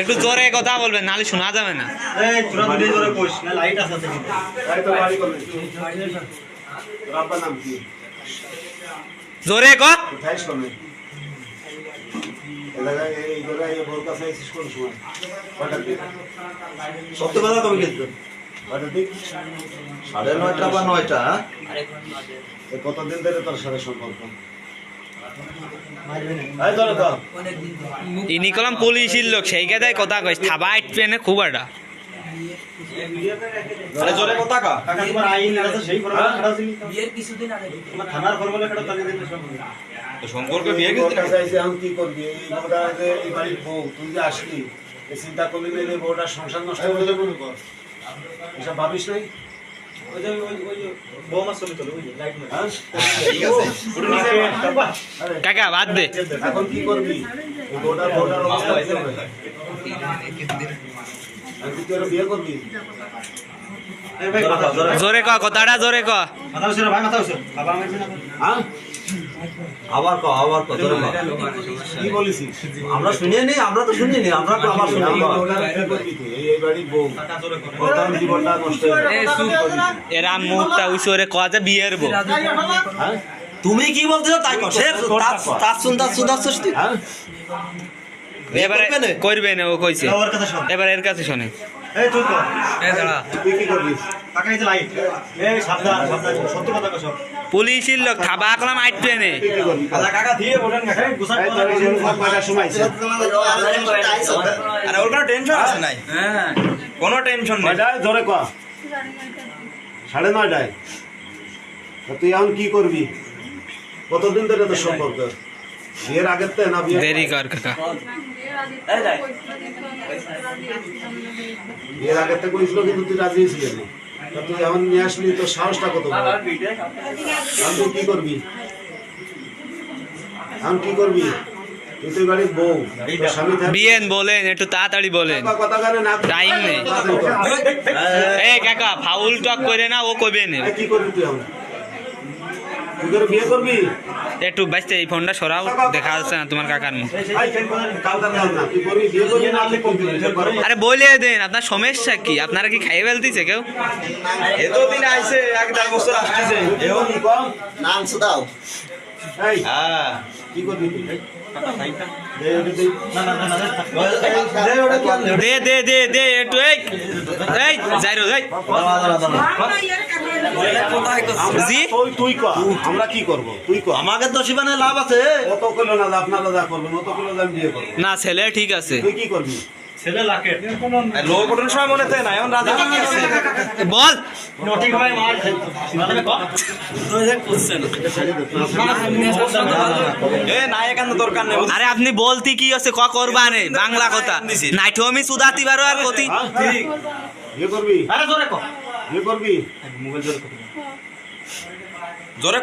একটু জোরে কথা বলবেন নাহলে শোনা যাবে না। জোরে ক। সত্য কথা কবে গেছিল সাড়ে নয়টা বা নয়টা হ্যাঁ? কতদিন ধরে তোর সাথে সম্পর্ক? ইনি কলাম পুলিশের লোক সেই কথাই কথা কইস থাবা আইটবে না খুব একটা। তো সম্পর্কে। বিয়ে বউটা কি করবি? এই বউটা এই বাড়ির বউ, তুই আসলি, চিন্তা করলি না সংসার নষ্ট করে? এসব ভাবিস নাই? কাকা বাদ দে। এখন কি করবি? অবস্থা বিয়ে করবি? জোরে ক কথাটা জোরে ক হ্যাঁ? আবার ক আবার ক জোরে ক কি বলেছিস? আমরা শুনিয়ে নি আমরা তো শুনিনি আমরা তো আবার শুনি এই বউ জীবনটা নষ্ট এরা মুখটা উসরে বিয়ের বউ হ্যাঁ? তুমি কি বলতেছো তাই সে তার এবারে করবে না? ও কইছে। এবার এর কাছে শোনে। এই তুই কর। তুই কি করবি? এই সাবধান সাবধান। সত্যি কথা কস। পুলিশের লোক থাবা কলাম আইটবে না? আরে ওর কোনো টেনশন আছে নাই? হ্যাঁ। কোনো টেনশন নেই। ধরে ক। সাড়ে নয়টায়? তা তুই এখন কি করবি? কতদিন ধরে তোর সম্পর্ক? বিয়ের আগের তে না বিয়ে দেরি কর কাকা। বিয়ের আগের থেকে কইছিল কিন্তু তুই রাজি ছিলি না তা তুই এখন নিয়ে আসলি তোর সাহসটা কত এখন তুই কি করবি? এখন কি করবি? তুই বাড়ির বউ তোর স্বামী থাকবে বিয়েন বলেন একটু তাড়াতাড়ি বলেন। কথা কানে না Time নেই। এ কাকা ফাউল টক করে না ও কবে না। কি করবি তুই এখন? তুই বিয়ে করবি? একটু বাঁচতে এই ফোনটা সরাও দেখা যাচ্ছে না তোমার কাকার মুখ। আরে বলে দেন আপনার সমস্যা কি? আপনারা কি খাইয়ে ফেলতেছে কেউ? এতদিন আইছে এক দেড় বছর আসতেছে। এও কি কম? নাম হ্যাঁ। কি করবি দে দে। দে। দে। একটু এই এই যাই রো যাই জি তুই তুই ক আমরা কি করব তুই ক আমাকে তো শিবানে লাভ আছে অত কইলো না আপনারা যা করবেন অত কইলো আমি বিয়ে করব না ছেলে ঠিক আছে তুই কি করবি লোক ওঠানোর সময় মনে হয় না এখন রাজি কি আছে বল এ না এখানে দরকার নেই আরে আপনি বলতে কি আছে ক করবা নে বাংলা কথা নাইটো আমি সুদাতি পারো আর কতি হ্যাঁ? বিয়ে করবি? মোবাইল করবি জোরে